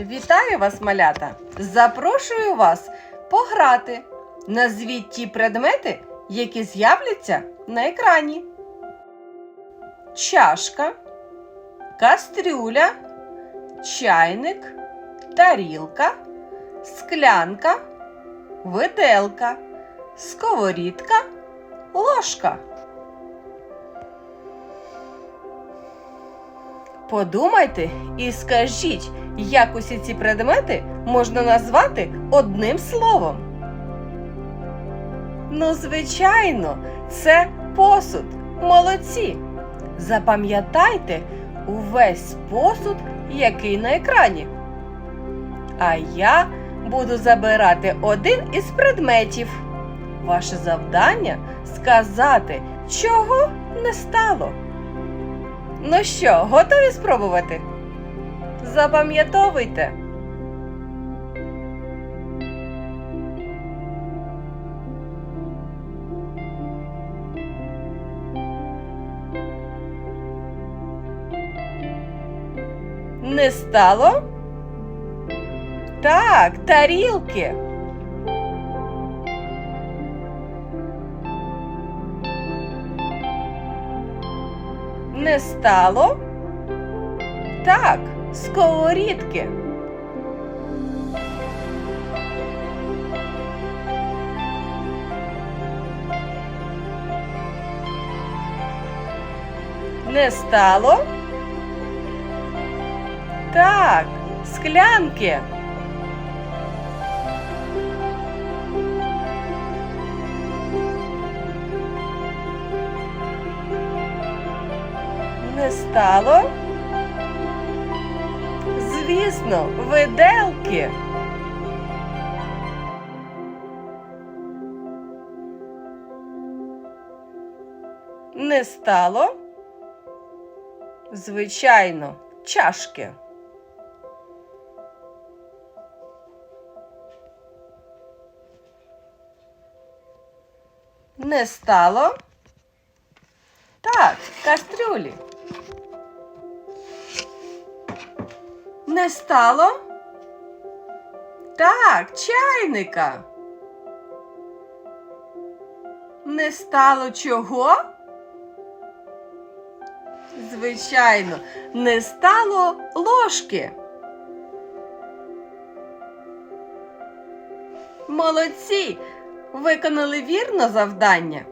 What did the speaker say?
Вітаю вас, малята! Запрошую вас пограти. Назвіть ті предмети, які з'являться на екрані. Чашка, кастрюля, чайник, тарілка, склянка, виделка, сковорідка, ложка. Подумайте і скажіть, як усі ці предмети можна назвати одним словом. Ну, звичайно, це посуд. Молодці. Запам'ятайте увесь посуд, який на екрані. А я буду забирати один із предметів. Ваше завдання сказати, чого не стало. Ну що, готові спробувати? Запам'ятовуйте. Не стало? Так, тарілки. Не стало? Так, сковорідки. Не стало? Так, склянки. Не стало? Звісно, виделки. Не стало? Звичайно, чашки. Не стало? Так, кастрюлі. Не стало? Так, чайника. Не стало чого? Звичайно, не стало ложки. Молодці! Виконали вірно завдання.